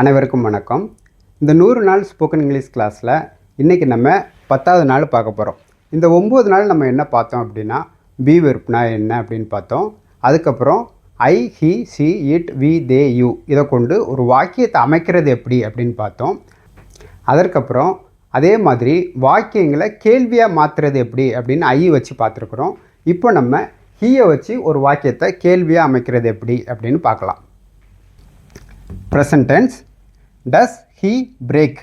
அனைவருக்கும் வணக்கம். இந்த நூறு நாள் ஸ்போக்கன் இங்கிலீஷ் கிளாஸில் இன்றைக்கி நம்ம பத்தாவது நாள் பார்க்க போகிறோம் இந்த ஒம்பது நாள் நம்ம என்ன பார்த்தோம் அப்படின்னா பி வெறுப்புனா என்ன அப்படின்னு பார்த்தோம். அதுக்கப்புறம் I he she it we they you இதை கொண்டு ஒரு வாக்கியத்தை அமைக்கிறது எப்படி அப்படின்னு பார்த்தோம். அதற்கப்புறம் அதே மாதிரி வாக்கியங்களை கேள்வியாக மாற்றுறது எப்படி அப்படின்னு ஐ வச்சு பார்த்துருக்குறோம். இப்போ நம்ம ஹீயை வச்சு ஒரு வாக்கியத்தை கேள்வியாக அமைக்கிறது எப்படி அப்படின்னு பார்க்கலாம். Present tense does he break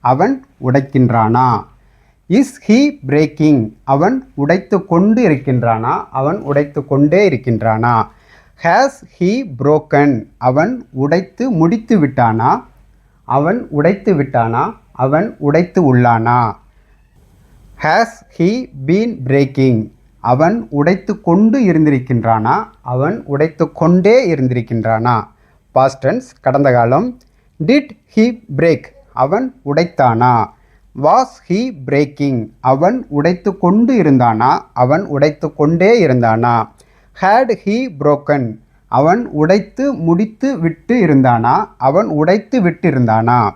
அவன் உடைக்கின்றானா? இஸ் ஹீ பிரேக்கிங் அவன் உடைத்து கொண்டு இருக்கின்றானா? அவன் உடைத்து கொண்டே இருக்கின்றானா? ஹேஸ் ஹீ புரோக்கன் அவன் உடைத்து முடித்து விட்டானா? அவன் உடைத்து விட்டானா? அவன் உடைத்து உள்ளானா? ஹேஸ் ஹீ பீன் பிரேக்கிங் அவன் உடைத்து கொண்டு இருந்திருக்கின்றானா? அவன் உடைத்து கொண்டே இருந்திருக்கின்றானா? பாஸ்டன்ஸ் கடந்த காலம். டிட் ஹீ பிரேக் அவன் உடைத்தானா? வாஸ் ஹீ பிரேக்கிங் அவன் உடைத்து கொண்டு இருந்தானா? அவன் உடைத்து கொண்டே இருந்தானா? ஹேட் ஹீ புரோக்கன் அவன் உடைத்து முடித்து விட்டு இருந்தானா? அவன் உடைத்து விட்டு இருந்தானா?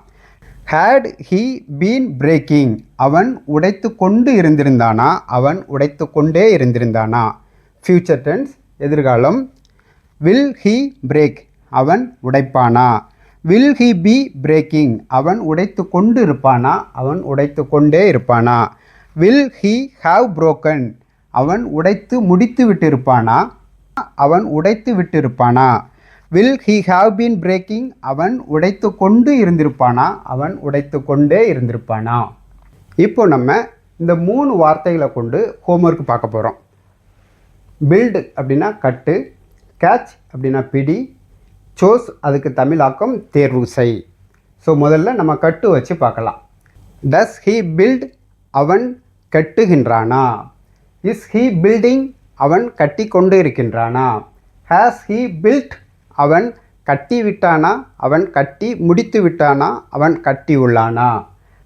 ஹேட் ஹீ பீன் பிரேக்கிங் அவன் உடைத்து கொண்டு இருந்திருந்தானா? அவன் உடைத்து கொண்டே இருந்திருந்தானா? ஃபியூச்சர் டென்ஸ் எதிர்காலம். வில் ஹீ பிரேக் அவன் உடைப்பானா? வில் ஹி பி பிரேக்கிங் அவன் உடைத்து கொண்டு இருப்பானா அவன் உடைத்து கொண்டே இருப்பானா? வில் ஹி ஹாவ் புரோக்கன் அவன் உடைத்து முடித்து விட்டு இருப்பானா அவன் உடைத்து விட்டு இருப்பானா will he have been breaking அவன் உடைத்து கொண்டு இருந்திருப்பானா? அவன் உடைத்து கொண்டே இருந்திருப்பானா? இப்போ நம்ம இந்த மூணு வார்த்தைகளை கொண்டு ஹோம்ஒர்க் பார்க்க போகிறோம் பில்டு அப்படின்னா கட்டு கேட்ச் அப்படின்னா பிடி சோஸ் அதுக்கு தமிழாக்கம் தேர்வு செய் ஸோ முதல்ல நம்ம கட்டு வச்சு பார்க்கலாம். டஸ் ஹீ பில்ட் அவன் கட்டுகின்றானா? இஸ் ஹீ பில்டிங் அவன் கட்டி கொண்டு இருக்கின்றானா ஹேஸ் ஹீ பில்ட் அவன் கட்டி விட்டானா? அவன் கட்டி முடித்து விட்டானா? அவன் கட்டி உள்ளானா?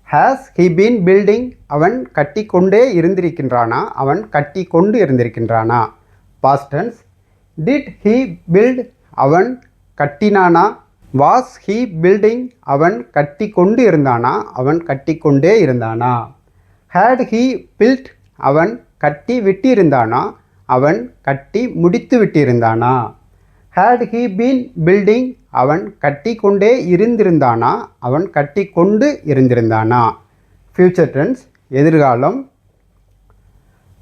ஹேஸ் ஹீ பீன் பில்டிங் அவன் கட்டி கொண்டே இருந்திருக்கின்றானா? அவன் கட்டி கொண்டு இருந்திருக்கின்றானா? Past tense did he build அவன் கட்டினானா? வாஸ் ஹீ பில்டிங் அவன் கட்டி கொண்டு இருந்தானா? அவன் கட்டி கொண்டே இருந்தானா? ஹேட் ஹீ பில்ட் அவன் கட்டி விட்டிருந்தானா? அவன் கட்டி முடித்து விட்டிருந்தானா? ஹேட் ஹீ பீன் பில்டிங் அவன் கட்டி கொண்டே இருந்திருந்தானா? அவன் கட்டி கொண்டு இருந்திருந்தானா? ஃப்யூச்சர் டென்ஸ் எதிர்காலம்.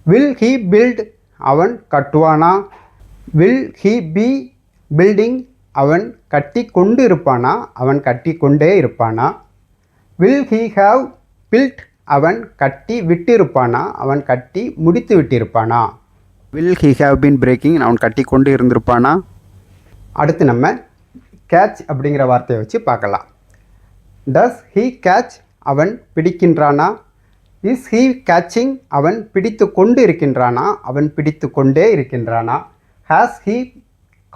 வில் ஹீ பில்ட் அவன் கட்டுவானா? வில் ஹீ பி பில்டிங் அவன் கட்டி கொண்டு இருப்பானா அவன் கட்டி கொண்டே இருப்பானா? வில் ஹீ ஹாவ் பில்ட் அவன் கட்டி விட்டிருப்பானா? அவன் கட்டி முடித்து விட்டிருப்பானா? Will he have been breaking அவன் கட்டி கொண்டு இருந்திருப்பானா? அடுத்து நம்ம கேட்ச் அப்படிங்கிற வார்த்தையை வச்சு பார்க்கலாம். டஸ் ஹீ கேட்ச் அவன் பிடிக்கின்றானா? இஸ் ஹீ கேட்சிங் அவன் பிடித்து கொண்டு இருக்கின்றானா? அவன் பிடித்து கொண்டே இருக்கின்றானா? ஹேஸ் ஹீ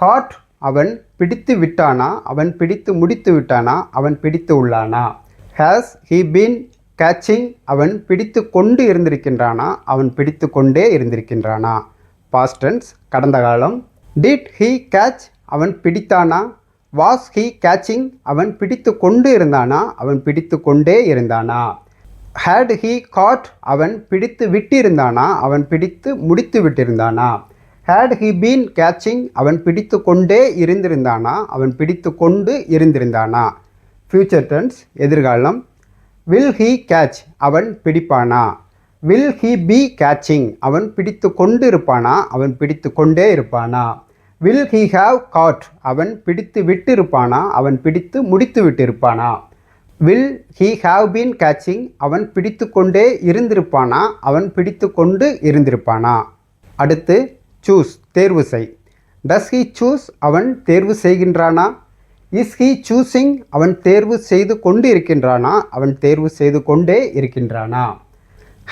காட் அவன் பிடித்து விட்டானா? அவன் பிடித்து முடித்து விட்டானா? அவன் பிடித்து உள்ளானா? ஹேஸ் ஹீ பீன் கேட்சிங் அவன் பிடித்து கொண்டு இருந்திருக்கின்றானா? அவன் பிடித்து கொண்டே இருந்திருக்கின்றானா? பாஸ்டன்ஸ் கடந்த காலம். டிட் ஹீ கேட்ச் அவன் பிடித்தானா? வாஸ் ஹீ கேட்சிங் அவன் பிடித்து கொண்டு இருந்தானா? அவன் பிடித்து கொண்டே இருந்தானா? ஹேட் ஹீ காட் அவன் பிடித்து விட்டிருந்தானா? அவன் பிடித்து முடித்து விட்டிருந்தானா? ஹேட் ஹீ பீன் கேட்சிங் அவன் பிடித்து கொண்டே இருந்திருந்தானா? அவன் பிடித்து கொண்டு இருந்திருந்தானா? ஃப்யூச்சர் டென்ஸ் எதிர்காலம். வில் ஹீ கேட்ச் அவன் பிடிப்பானா? வில் ஹீ பி கேட்சிங் அவன் பிடித்து கொண்டு இருப்பானா? அவன் பிடித்து கொண்டே இருப்பானா? வில் ஹீ ஹாவ் காட் அவன் பிடித்து விட்டு இருப்பானா அவன் பிடித்து முடித்து விட்டு இருப்பானா will he have been catching அவன் பிடித்து கொண்டே இருந்திருப்பானா? அவன் பிடித்து கொண்டு இருந்திருப்பானா? அடுத்து சூஸ் தேர்வு செய். டஸ் ஹீ சூஸ் அவன் தேர்வு செய்கின்றானா? இஸ் ஹீ சூஸிங் அவன் தேர்வு செய்து கொண்டு இருக்கின்றானா அவன் தேர்வு செய்து கொண்டே இருக்கின்றானா?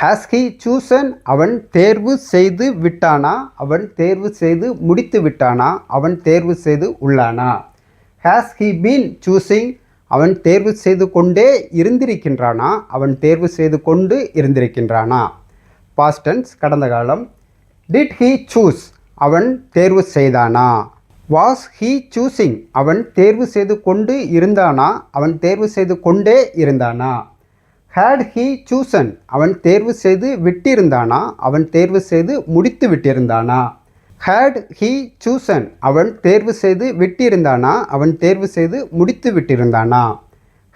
ஹாஸ் ஹீ சூசன் அவன் தேர்வு செய்து விட்டானா? அவன் தேர்வு செய்து முடித்து விட்டானா? அவன் தேர்வு செய்து உள்ளானா? ஹாஸ் ஹீ பீன் சூஸிங் அவன் தேர்வு செய்து கொண்டே இருந்திருக்கின்றானா? அவன் தேர்வு செய்து கொண்டு இருந்திருக்கின்றானா? பாஸ்டன்ஸ் கடந்த காலம். டிட் ஹீ சூஸ் அவன் தேர்வு செய்தானா? வாஸ் ஹீ சூசிங் அவன் தேர்வு செய்து கொண்டு இருந்தானா? அவன் தேர்வு செய்து கொண்டே இருந்தானா? ஹேட் ஹீ சூசன் அவன் தேர்வு செய்து விட்டிருந்தானா? அவன் தேர்வு செய்து முடித்து விட்டிருந்தானா? ஹேட் ஹீ சூசன் அவன் தேர்வு செய்து விட்டிருந்தானா? அவன் தேர்வு செய்து முடித்து விட்டிருந்தானா?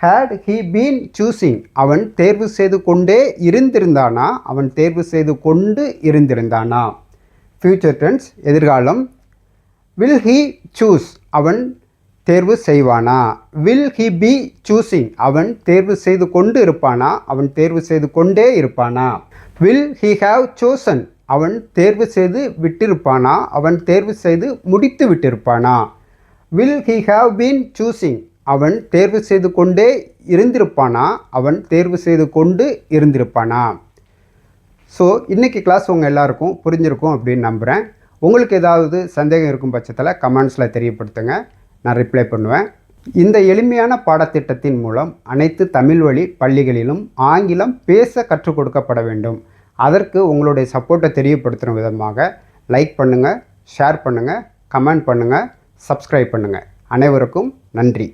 ஹேட் ஹீ பீன் சூசிங் அவன் தேர்வு செய்து கொண்டே இருந்திருந்தானா? அவன் தேர்வு செய்து கொண்டு இருந்திருந்தானா? ஃப்யூச்சர் டென்ஸ் எதிர்காலம். வில் ஹீ சூஸ் அவன் தேர்வு செய்வானா? வில் ஹி பி சூசிங் அவன் தேர்வு செய்து கொண்டு இருப்பானா? அவன் தேர்வு செய்து கொண்டே இருப்பானா? வில் ஹி ஹாவ் சோசன் அவன் தேர்வு செய்து விட்டிருப்பானா? அவன் தேர்வு செய்து முடித்து விட்டிருப்பானா? Will he have been choosing அவன் தேர்வு செய்து கொண்டே இருந்திருப்பானா? அவன் தேர்வு செய்து கொண்டு இருந்திருப்பானா? ஸோ இன்றைக்கி கிளாஸ் உங்கள் எல்லாருக்கும் புரிஞ்சிருக்கும் அப்படின்னு நம்புகிறேன் உங்களுக்கு ஏதாவது சந்தேகம் இருக்கும் பட்சத்தில் கமெண்ட்ஸில் தெரியப்படுத்துங்க. நான் ரிப்ளை பண்ணுவேன். இந்த எளிமையான பாடத்திட்டத்தின் மூலம் அனைத்து தமிழ் வழி பள்ளிகளிலும் ஆங்கிலம் பேச கற்றுக் கொடுக்கப்பட வேண்டும். அதற்கு உங்களுடைய சப்போர்ட்டை தெரியப்படுத்துகிற விதமாக லைக் பண்ணுங்கள் ஷேர் பண்ணுங்கள் கமெண்ட் பண்ணுங்கள் சப்ஸ்கிரைப் பண்ணுங்கள் அனைவருக்கும் நன்றி.